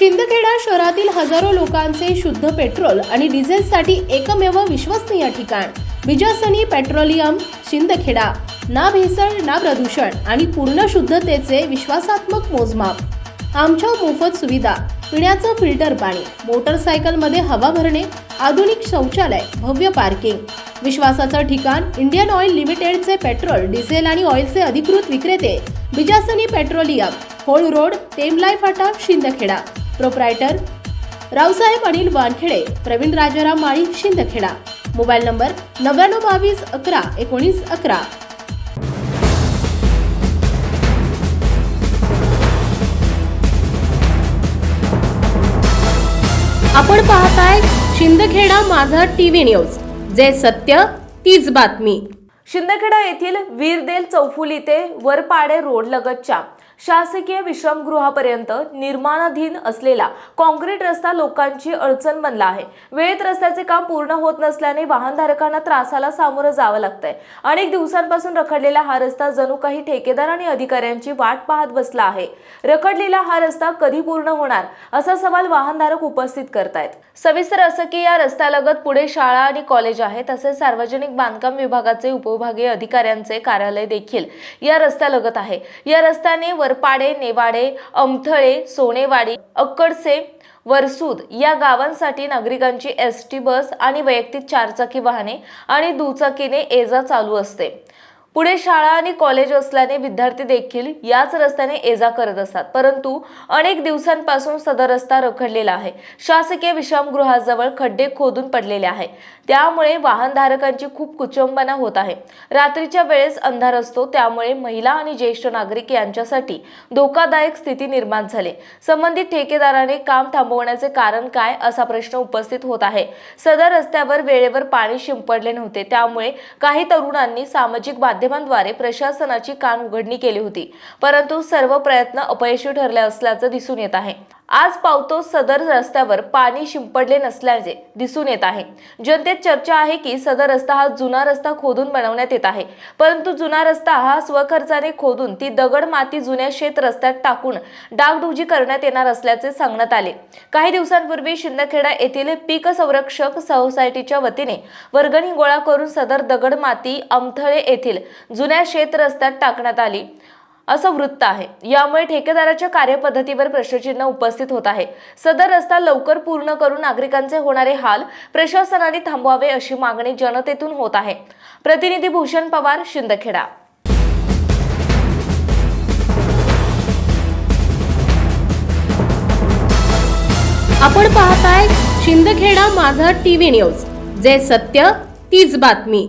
शिंदखेडा शहरातील हजारो लोकांचे शुद्ध पेट्रोल आणि डिझेलसाठी एकमेव विश्वसनीय ठिकाण. बिजासनी पेट्रोलियम शिंदखेडा. ना भेसळ ना प्रदूषण आणि पूर्ण शुद्धतेचे विश्वासात्मक मोजमाप. आमच्या मोफत सुविधा पिण्याचं फिल्टर पाणी मोटरसायकलमध्ये हवा भरणे आधुनिक शौचालय भव्य पार्किंग. विश्वासाचं ठिकाण इंडियन ऑइल लिमिटेडचे पेट्रोल डिझेल आणि ऑइलचे अधिकृत विक्रेते बिजासनी पेट्रोलियम होळ रोड टेमलाई फाटा Shindkheda. Proprietor Raosaheb Anil Wankhede Pravin Rajaram Mali Shindkheda. Mobile number नव्याण्णव बावीस अकरा एकोणीस अकरा. आपण पाहताय शिंदखेडा माझा टीव्ही न्यूज. जे सत्य तीच बातमी. शिंदखेडा येथील वीरदेल चौफुली ते वरपाडे रोड लगतच्या शासकीय विश्रामगृहापर्यंत निर्माणाधीन असलेला काँक्रीट रस्ता लोकांची अडचण बनला आहे. वेळेत रस्त्याचे काम पूर्ण होत नसल्याने वाहनधारकांना त्रासाला सामोरं जावं लागतंय. अनेक दिवसांपासून रखडलेला हा रस्ता जणू काही ठेकेदार आणि अधिकाऱ्यांची वाट पाहत बसला आहे. रखडलेला हा रस्ता कधी पूर्ण होणार? असा सवाल वाहनधारक उपस्थित करतायत. सविस्तर असं की या रस्त्यालगत पुढे शाळा आणि कॉलेज आहे तसेच सार्वजनिक बांधकाम विभागाचे उपविभागीय अधिकाऱ्यांचे कार्यालय देखील या रस्त्यालगत आहे. या रस्त्याने वरपाडे नेवाडे अमथळे सोनेवाडी अक्कडसे वरसूद या गावांसाठी नागरिकांची एस टी बस आणि वैयक्तिक चारचाकी वाहने आणि दुचाकीने ये चालू असते. पुढे शाळा आणि कॉलेज असल्याने विद्यार्थी देखील याच रस्त्याने ये जा करत असतात. परंतु अनेक दिवसांपासून सदर रस्ता रखडलेला आहे. शासकीय विश्रामगृहाजवळ खड्डे खोदून पडलेले आहे. त्यामुळे वाहनधारकांची खूप कुचंबना होत आहे. रात्रीच्या वेळेस अंधार असतो त्यामुळे महिला आणि ज्येष्ठ नागरिक यांच्यासाठी धोकादायक स्थिती निर्माण झाली. संबंधित ठेकेदाराने काम थांबवण्याचे कारण काय असा प्रश्न उपस्थित होत आहे. सदर रस्त्यावर वेळेवर पाणी शिंपडले नव्हते त्यामुळे काही तरुणांनी सामाजिक माध्यमांद्वारे प्रशासनाची कान उघडणी केली होती. परंतु सर्व प्रयत्न अपयशी ठरले असल्याचं दिसून येत आहे. आज पावतो सदर रस्त्यावर पाणी शिंपडले नसल्याचे दिसून येत आहे. जनतेत चर्चा आहे की सदर रस्ता हा जुना रस्ता खोदून बनवण्यात येत आहे. परंतु जुना रस्ता हा स्वखर्चाने खोदून ती दगड माती जुन्या शेत रस्त्यात टाकून डागडुजी करण्यात येणार असल्याचे सांगण्यात आले. काही दिवसांपूर्वी शिंदखेडा येथील पीक संरक्षक सोसायटीच्या वतीने वर्गणी गोळा करून सदर दगड माती अमथळे येथील जुन्या शेत रस्त्यात टाकण्यात आली. असं वृत्त आहे. यामुळे ठेकेदाराच्या कार्यपद्धतीवर प्रश्नचिन्ह उपस्थित होत आहे. सदर रस्ता लवकर पूर्ण करून नागरिकांचे होणारे हाल प्रशासनाने थांबवावे अशी मागणी जनतेतून होत आहे. प्रतिनिधी भूषण पवार शिंदखेडा. आपण पाहताय शिंदखेडा माझा टीव्ही न्यूज. जे सत्य तीच बातमी.